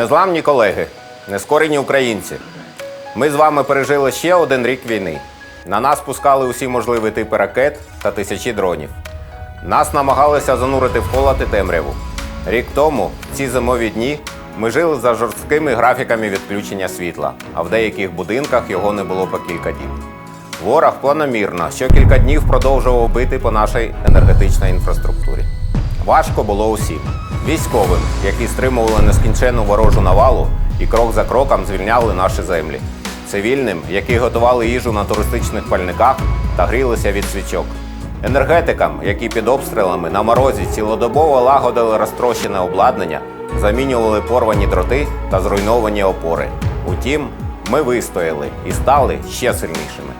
Незламні колеги, нескорені українці. Ми з вами пережили ще один рік війни. На нас пускали усі можливі типи ракет та тисячі дронів. Нас намагалися занурити в холод і темряву. Рік тому, в ці зимові дні, ми жили за жорсткими графіками відключення світла, а в деяких будинках його не було по кілька діб. Ворог планомірно щокілька днів продовжував бити по нашій енергетичній інфраструктурі. Важко було усім: військовим, які стримували нескінченну ворожу навалу і крок за кроком звільняли наші землі, цивільним, які готували їжу на туристичних пальниках та грілися від свічок, енергетикам, які під обстрілами на морозі цілодобово лагодили розтрощене обладнання, замінювали порвані дроти та зруйновані опори. Утім, ми вистояли і стали ще сильнішими.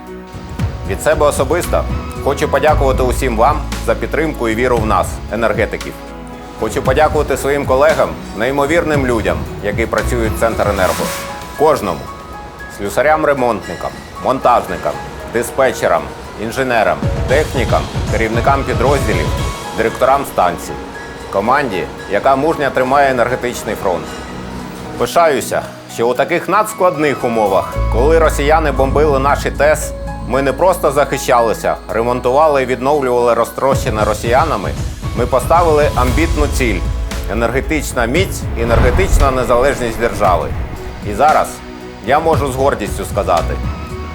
Від себе особисто хочу подякувати усім вам за підтримку і віру в нас, енергетиків. Хочу подякувати своїм колегам, неймовірним людям, які працюють в Центренерго. Кожному слюсарям-ремонтникам, монтажникам, диспетчерам, інженерам, технікам, керівникам підрозділів, директорам станцій, команді, яка мужньо тримає енергетичний фронт. Пишаюся, що у таких надскладних умовах, коли росіяни бомбили наші ТЕС, ми не просто захищалися, ремонтували і відновлювали розтрощене росіянами. Ми поставили амбітну ціль енергетична міць енергетична незалежність держави. І зараз я можу з гордістю сказати: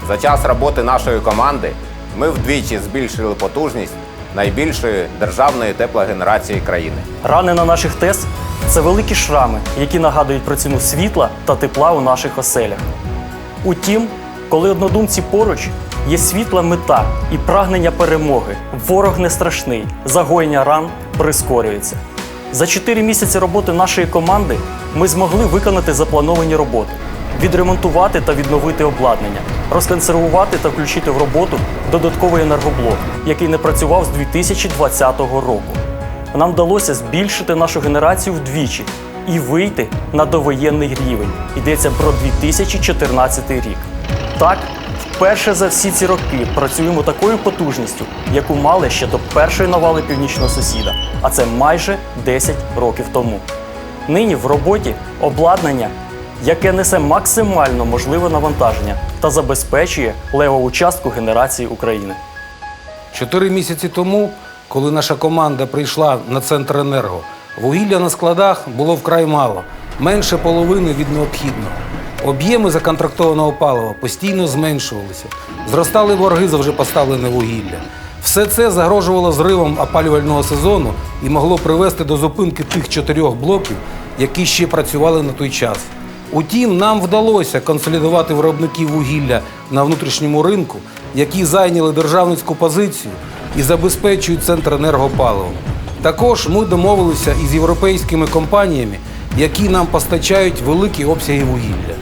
за час роботи нашої команди ми вдвічі збільшили потужність найбільшої державної теплогенерації країни. Рани на наших ТЕС це великі шрами, які нагадують про ціну світла та тепла у наших оселях. Утім, коли однодумці поруч, є світла мета і прагнення перемоги. Ворог не страшний, загоєння ран прискорюється. За 4 місяці роботи нашої команди ми змогли виконати заплановані роботи, відремонтувати та відновити обладнання, розконсервувати та включити в роботу додатковий енергоблок, який не працював з 2020 року. Нам вдалося збільшити нашу генерацію вдвічі і вийти на довоєнний рівень. Йдеться про 2014 рік. Так, вперше за всі ці роки працюємо такою потужністю, яку мали ще до першої навали північного сусіда, а це майже 10 років тому. Нині в роботі обладнання, яке несе максимально можливе навантаження та забезпечує левову частку генерації України. Чотири місяці тому, коли наша команда прийшла на центр енерго, вугілля на складах було вкрай мало, менше половини від необхідного. Об'єми законтрактованого палива постійно зменшувалися, зростали борги за вже поставлене вугілля. Все це загрожувало зривом опалювального сезону і могло привести до зупинки тих чотирьох блоків, які ще працювали на той час. Утім, нам вдалося консолідувати виробників вугілля на внутрішньому ринку, які зайняли державницьку позицію і забезпечують центр енергопаливом. Також ми домовилися із європейськими компаніями, які нам постачають великі обсяги вугілля.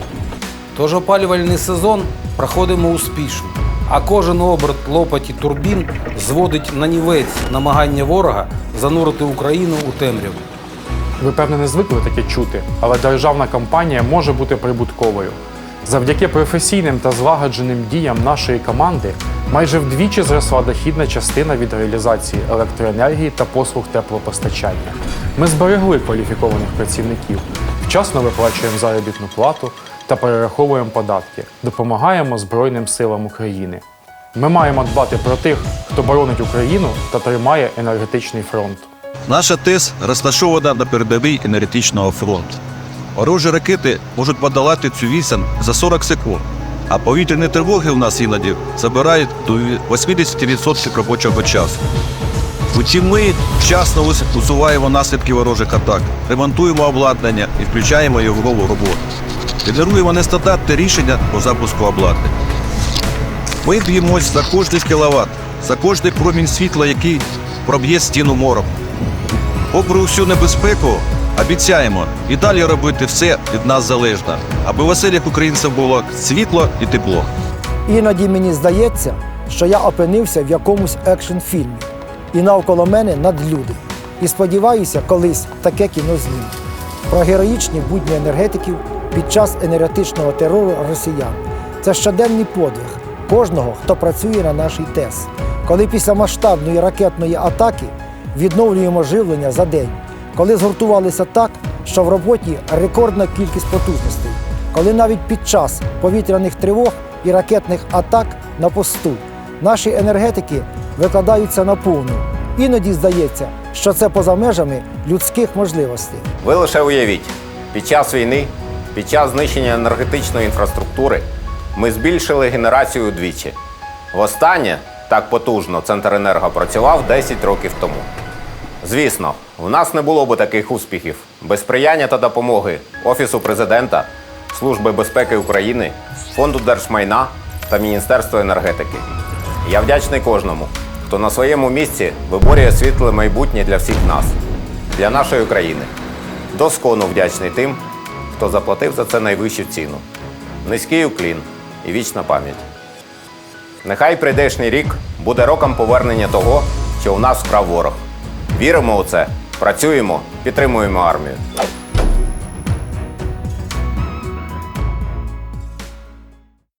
Тож опалювальний сезон проходимо успішно, а кожен оберт лопаті турбін зводить на нівець намагання ворога занурити Україну у темряву. Ви, певно, не звикли таке чути, але державна кампанія може бути прибутковою. Завдяки професійним та злагодженим діям нашої команди майже вдвічі зросла дохідна частина від реалізації електроенергії та послуг теплопостачання. Ми зберегли кваліфікованих працівників, вчасно виплачуємо заробітну плату та перераховуємо податки, допомагаємо Збройним силам України. Ми маємо дбати про тих, хто боронить Україну та тримає енергетичний фронт. Наша ТЕС розташована на передовій енергетичного фронту. Ворожі ракети можуть подолати цю відстань за 40 секунд, а повітряні тривоги у нас іноді забирають до 80% робочого часу. Утім, ми вчасно усуваємо наслідки ворожих атак, ремонтуємо обладнання і включаємо його в роботу. Генеруємо нестандартне рішення по запуску обладнання. Ми б'ємось за кожний кіловат, за кожний промінь світла, який проб'є стіну мором. Попри всю небезпеку, обіцяємо і далі робити все від нас залежне, аби в оселях українців було світло і тепло. Іноді мені здається, що я опинився в якомусь екшн фільмі, і навколо мене надлюди. І сподіваюся, колись таке кіно знімуть. Про героїчні будні енергетиків під час енергетичного терору росіян. Це щоденний подвиг кожного, хто працює на нашій ТЕС. Коли після масштабної ракетної атаки відновлюємо живлення за день, коли згуртувалися так, що в роботі рекордна кількість потужностей, коли навіть під час повітряних тривог і ракетних атак на посту наші енергетики викладаються на повну. Іноді здається, що це поза межами людських можливостей. Ви лише уявіть, під час війни, під час знищення енергетичної інфраструктури, ми збільшили генерацію удвічі. Востаннє так потужно Центренерго працював 10 років тому. Звісно, у нас не було би таких успіхів без сприяння та допомоги Офісу президента, Служби безпеки України, Фонду держмайна та Міністерства енергетики. Я вдячний кожному, хто на своєму місці виборює світле майбутнє для всіх нас, для нашої країни. Доскону вдячний тим, хто заплатив за це найвищу ціну. Низький уклін і вічна пам'ять. Нехай прийдешній рік буде роком повернення того, що у нас вкрав ворог. Віримо у це, працюємо, підтримуємо армію.